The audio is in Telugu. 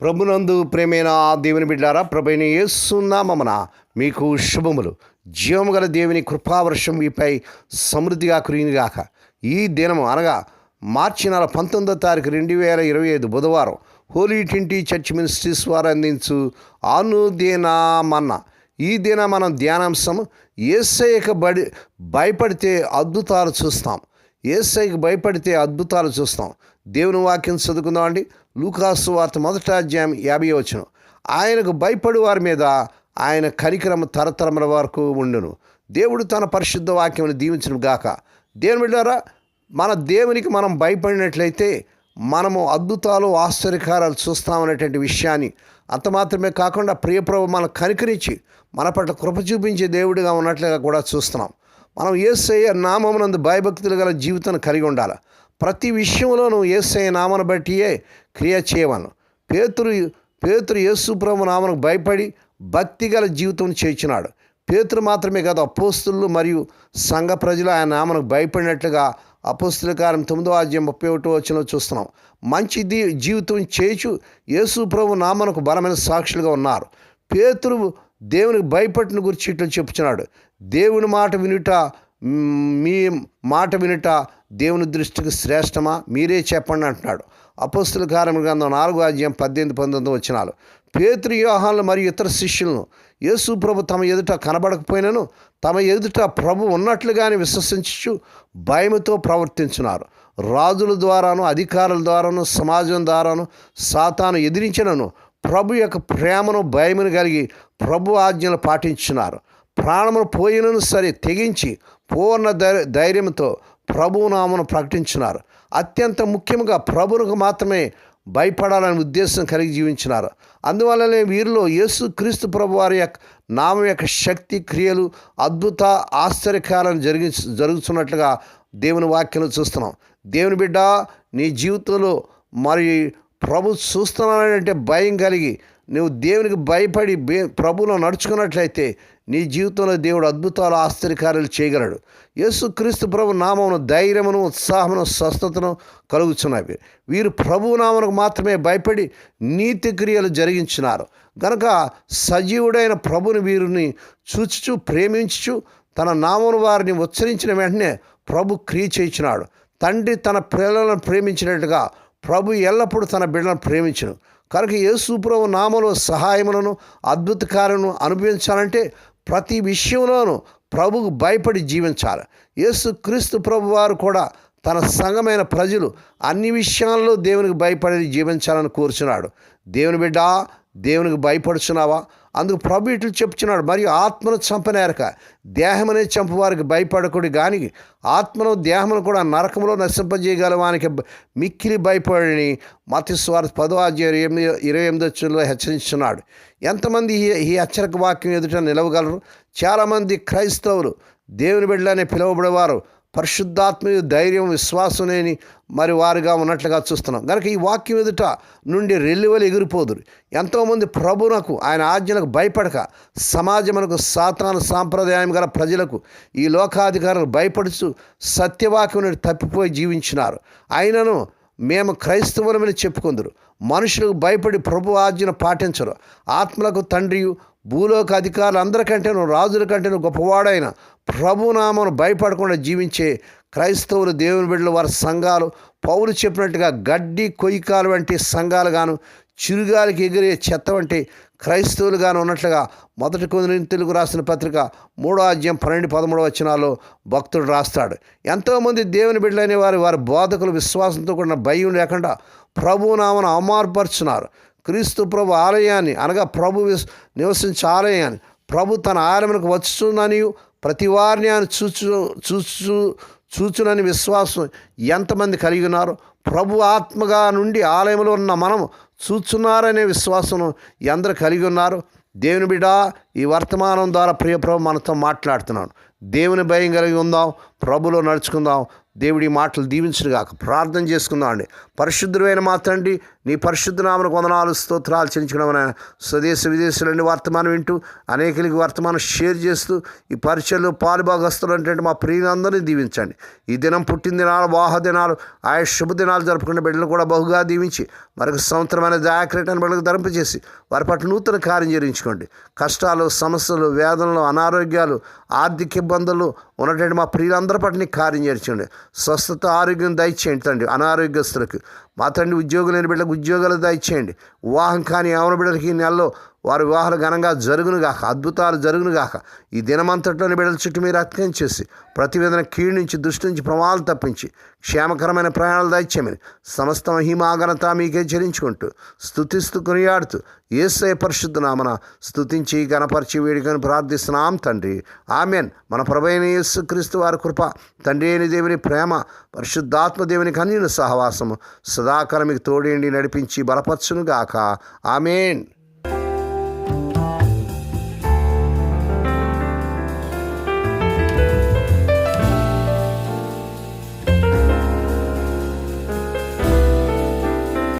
ప్రభునందు ప్రేమైన దేవుని బిడ్డారా ప్రభైన యేసునామమున మీకు శుభములు. జీవము గల దేవుని కృపావర్షం మీపై సమృద్ధిగా కురిగిగాక ఈ దినము అనగా మార్చి నెల పంతొమ్మిదో తారీఖు రెండు వేల ఇరవై ఐదు బుధవారం హోలీ ట్వంటీ చర్చ్ మినిస్ట్రీస్ వారు అందించు అనుదినమన్న. ఈ దిన మనం ధ్యానాంశం ఏసైక బడి భయపడితే అద్భుతాలు చూస్తాం. ఏసైకి భయపడితే అద్భుతాలు చూస్తాం. దేవుని వాక్యం చదువుకుందామండి. లూకాసు వార్త మొదట అధ్యాయం యాభై వచ్చును ఆయనకు భయపడి వారి మీద ఆయన కరికరం తరతరముల వరకు ఉండును. దేవుడు తన పరిశుద్ధ వాక్యమును దీవించను గాక. దేవుని బిడ్డారా మన దేవునికి మనం భయపడినట్లయితే మనము అద్భుతాలు ఆశ్చర్యకారాలు చూస్తామనేటువంటి విషయాన్ని అంత మాత్రమే కాకుండా ప్రియప్రభు మన కనికరించి మన పట్ల కృప చూపించే దేవుడిగా ఉన్నట్లుగా కూడా చూస్తున్నాం. మనం ఏసయ్య నామమునందు భయభక్తులు గల జీవితాన్ని కలిగి ఉండాలి. ప్రతి విషయంలోనూ ఏసయ్య నామను బట్టియే క్రియ చేయవలను. పేతురు పేతురు యేసు ప్రభు నామను భయపడి భక్తి గల జీవితం చేర్చినాడు. పేతురు మాత్రమే కాదు అపోస్తులు మరియు సంఘ ప్రజలు ఆయన నామను భయపడినట్లుగా అపోస్తుల కారం తొమ్మిదో అధ్యాయం ముప్పై ఒకటో వచ్చిన చూస్తున్నాం. మంచి దీ జీవితం చేచు యేసు ప్రభు నామనకు బలమైన సాక్షులుగా ఉన్నారు. పేతురు దేవునికి భయపడిన గురించి ఇట్లా చెప్పుచున్నాడు. దేవుని మాట వినుట మీ మాట వినుట దేవుని దృష్టికి శ్రేష్టమా? మీరే చెప్పండి అంటున్నాడు. అపస్తుల కార్యం గ్రంథం నాలుగో అధ్యాయం పద్దెనిమిది పంతొమ్మిది వచ్చినాలు పేతృ వ్యూహాలను మరియు ఇతర శిష్యులను యేసు ప్రభు తమ ఎదుట కనబడకపోయినను తమ ఎదుట ప్రభు ఉన్నట్లుగానే విశ్వసించు భయముతో ప్రవర్తించున్నారు. రాజుల ద్వారాను అధికారుల ద్వారాను సమాజం ద్వారాను సాతాను ఎదిరించినను ప్రభు యొక్క ప్రేమను భయమును కలిగి ప్రభు ఆజ్ఞలు పాటించున్నారు ప్రాణమును పోయినను సరే తెగించి పూర్ణ ధైర్య ధైర్యంతో ప్రభునామను ప్రకటించినారు. అత్యంత ముఖ్యంగా ప్రభువుకు మాత్రమే భయపడాలనే ఉద్దేశం కలిగి జీవించినారు. అందువల్లనే వీరిలో యేసు క్రీస్తు ప్రభు వారి యొక్క నామం యొక్క శక్తి క్రియలు అద్భుత ఆశ్చర్యకాలను జరిగి జరుగుతున్నట్లుగా దేవుని వాక్యం చూస్తున్నాం. దేవుని బిడ్డ నీ జీవితంలో మరి ప్రభు చూస్తున్నానంటే భయం కలిగి నువ్వు దేవునికి భయపడి బే నడుచుకున్నట్లయితే నీ జీవితంలో దేవుడు అద్భుతాలు ఆశ్చర్యకార్యాలు చేయగలడు. యేసు క్రీస్తు ప్రభు నామమును ధైర్యమును ఉత్సాహమును స్వస్థతను కలుగుచున్నవి వీరు ప్రభు నామనకు మాత్రమే భయపడి నీతి క్రియలు జరిగించినారు. గనక సజీవుడైన ప్రభుని వీరిని చూచుచు ప్రేమించుచు తన నామను వారిని ఉచ్చరించిన వెంటనే ప్రభు క్రియ చేయించినాడు. తండ్రి తన పిల్లలను ప్రేమించినట్టుగా ప్రభు ఎల్లప్పుడూ తన బిడ్డలను ప్రేమించను. కనుక యేసు ప్రభు నామలో సహాయములను అద్భుత కార్యను అనుభవించాలంటే ప్రతి విషయంలోనూ ప్రభుకు భయపడి జీవించాలి. యేసు క్రీస్తు ప్రభు వారు కూడా తన సంఘమైన ప్రజలు అన్ని విషయాల్లో దేవునికి భయపడి జీవించాలని కోరుచున్నాడు. దేవుని బిడ్డ దేవునికి భయపడుచున్నావా? అందుకు ప్రభు ఇట్లు చెప్తున్నాడు మరియు ఆత్మను చంపనేరక దేహమనే చంపవారికి భయపడకుడి కానీ ఆత్మను దేహమును కూడా నరకంలో నశింపజేయగల వానికి మిక్కిలి భయపడని. మతస్వార్థ పదో అధ్యాయం ఎనిమిది ఇరవై ఎనిమిదో వచ్చులో హెచ్చరిస్తున్నాడు ఎంతమంది ఈ ఈ హెచ్చరిక వాక్యం ఎదుట నిలవగలరు? చాలామంది క్రైస్తవులు దేవుని బిడ్డలనే పిలువబడేవారు. పరిశుద్ధాత్మీయ ధైర్యం విశ్వాసం లేని మరి వారుగా ఉన్నట్లుగా చూస్తున్నాం. కనుక ఈ వాక్యం ఎదుట నుండి రెల్లివలు ఎగిరిపోదురు. ఎంతోమంది ప్రభునకు ఆయన ఆజ్ఞలకు భయపడక సమాజమునకు సాతాను సాంప్రదాయం గల ప్రజలకు ఈ లోకాధికారులు భయపడుచు సత్యవాక్యం నుండి తప్పిపోయి జీవించినారు. అయినను మేము క్రైస్తవులమని చెప్పుకుందరు. మనుషులకు భయపడి ప్రభు ఆజ్ఞను పాటించరు. ఆత్మలకు తండ్రియు భూలోక అధికారులు అందరికంటేను రాజుల కంటేను గొప్పవాడైన ప్రభునామను భయపడకుండా జీవించే క్రైస్తవులు దేవుని బిడ్డలు వారి సంఘాలు. పౌరు చెప్పినట్టుగా గడ్డి కొయ్యకాలు వంటి సంఘాలు గాను చిరుగాలికి ఎగిరే చెత్త వంటి క్రైస్తవులుగాను ఉన్నట్లుగా మొదటి కొన్ని తెలుగు రాసిన పత్రిక మూడో అధ్యాయం పన్నెండు పదమూడవ వచనాల్లో భక్తుడు రాస్తాడు. ఎంతోమంది దేవుని బిడ్డలైన వారు వారి బోధకులు విశ్వాసంతో కూడిన భయం లేకుండా ప్రభునామను అవమానపరుచున్నారు క్రీస్తు ప్రభు ఆలయాన్ని అనగా ప్రభు విస్- నివసించే ఆలయాన్ని. ప్రభు తన ఆలయమునకు వచ్చునని ప్రతి వారిని ఆయన చూచు చూచు చూచునని విశ్వాసం ఎంతమంది కలిగి ఉన్నారు ప్రభు ఆత్మగా నుండి ఆలయంలో ఉన్న మనం చూచున్నారనే విశ్వాసం ఎందరు కలిగి ఉన్నారు దేవుని బిడ్డ ఈ వర్తమానం ద్వారా ప్రియప్రభు మనతో మాట్లాడుతున్నాను దేవుని భయం కలిగి ఉందాం ప్రభులో నడుచుకుందాం దేవుడి మాటలు దీవించునుగాక. ప్రార్థన చేసుకుందాం అండి పరిశుద్ధమైన మా తండ్రి నీ పరిశుద్ధ నామను వందనాలు స్తోత్రాలు చెల్లించడం స్వదేశ విదేశాలన్నీ వర్తమానం వింటూ అనేకలకి వర్తమానం షేర్ చేస్తూ ఈ పరిచయలు పాలుభాగస్తులు అంటే మా ప్రియులందరినీ దీవించండి. ఈ దినం పుట్టిన దినాలు వాహ దినాలు ఆయా శుభదినాలు జరుపుకునే బిడ్డలు కూడా బహుగా దీవించి మరొక సంవత్సరమైన దయాక్రేటను బిడ్డలకు ధరింపజేసి వారి పట్ల నూతన కార్యం జరిగించుకోండి. కష్టాలు సమస్యలు వేదనలు అనారోగ్యాలు ఆర్థిక ఇబ్బందులు ఉన్నటువంటి మా ప్రియులందరి పట్ల కార్యం చేర్చండి స్వస్థత ఆరోగ్యం దయచేయండి తండ్రి. అనారోగ్యస్తులకు మా తండ్రి ఉద్యోగులు లేని బిడ్డలకు ఉద్యోగాలు దయచేయండి వివాహం కాని ఆమె బిడ్డలకి ఈ నెలలో వారి వివాహాలు ఘనంగా జరుగును గాక అద్భుతాలు జరుగును గాక. ఈ దినమంతట్లోని బిడ్డల చుట్టూ మీరు అత్యం చేసి ప్రతివేదన కీడు నుంచి దృష్టి నుంచి ప్రమాదాలు తప్పించి క్షేమకరమైన ప్రయాణాలు దాయిచ్చామని సమస్త మహిమాఘనత మీకే చెల్లించుకుంటూ స్తుతిస్తూ కొనియాడుతూ ఏసయ పరిశుద్ధ నామన స్థుతించి గణపరిచి వేడుకని ప్రార్థిస్తున్నాం తండ్రి. ఆమెన్. మన ప్రభైన యేసు క్రీస్తు వారి కృప తండ్రి అయిన దేవుని ప్రేమ పరిశుద్ధాత్మ దేవుని కన్యను సహవాసము సదాకాలం మీకు తోడేండి నడిపించి బలపరచునుగాక. ఆమెన్.